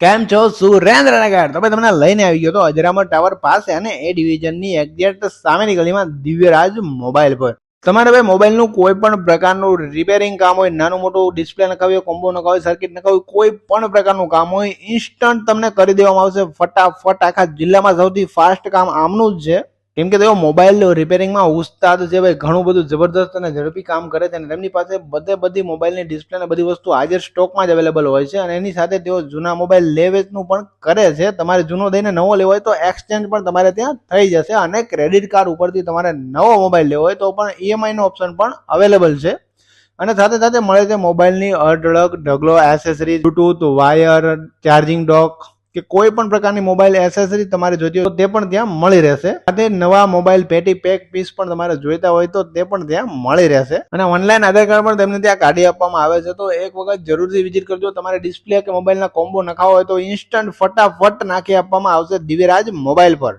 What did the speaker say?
કેમ છો સુરેન્દ્રનગર? તો ભાઈ તમને લઈને આવી ગયો તો અજરામર ટાવર પાસે અને એ ડિવિઝનની એક્ઝેક્ટ સામેની ગલીમાં દિવ્યરાજ મોબાઈલ પર. તમારે ભાઈ મોબાઈલનું કોઈ પણ પ્રકારનું રિપેરિંગ કામ હોય, નાનું મોટું ડિસ્પ્લે નખાવી હોય કોમ્બો નખાવી સર્કિટ નખાવી હોય કોઈ પણ પ્રકારનું કામ હોય ઇન્સ્ટન્ટ તમને કરી દેવામાં આવશે. ફટાફટ આખા જિલ્લામાં સૌથી ફાસ્ટ કામ આમનું જ છે. કેમ કે તેઓ મોબાઈલ રિપેરિંગમાં ઉસ્તાદ છે ભાઈ ઘણું બધું જબરદસ્ત અને ઝડપી કામ કરે છે અને તેમની પાસે બધે બધી મોબાઈલની ડિસ્પ્લે અને બધી વસ્તુ હાજર સ્ટોકમાં જ અવેલેબલ હોય છે અને એની સાથે તેઓ જૂના મોબાઈલ લે વેચનું પણ કરે છે. તમારે જૂનો દઈને નવો લેવો હોય તો એક્સચેન્જ પણ તમારે ત્યાં થઈ જશે અને ક્રેડિટ કાર્ડ ઉપરથી તમારે નવો મોબાઈલ લેવો હોય તો પણ ઈએમઆઈનો ઓપ્શન પણ અવેલેબલ છે. અને સાથે સાથે મળે છે મોબાઈલની અઢળક ઢગલો accessory bluetooth wire charging dock કે કોઈ પણ પ્રકારની મોબાઈલ એસેસરી તમારે જોઈતી હોય તો તે પણ ત્યાં મળી રહેશે. સાથે નવા મોબાઈલ, પેટી પેક પીસ પણ તમારે જોઈતા હોય તો તે પણ ત્યાં મળી રહેશે. અને ઓનલાઈન આધાર કાર્ડ પણ તેમને ત્યાં કાઢી આપવામાં આવે છે. તો એક વખત જરૂરથી વિઝિટ કરજો. તમારે ડિસ્પ્લે કે મોબાઈલના કોમ્બો નખાવો હોય તો ઇન્સ્ટન્ટ ફટાફટ નાખી આપવામાં આવશે દિવ્યરાજ મોબાઈલ પર.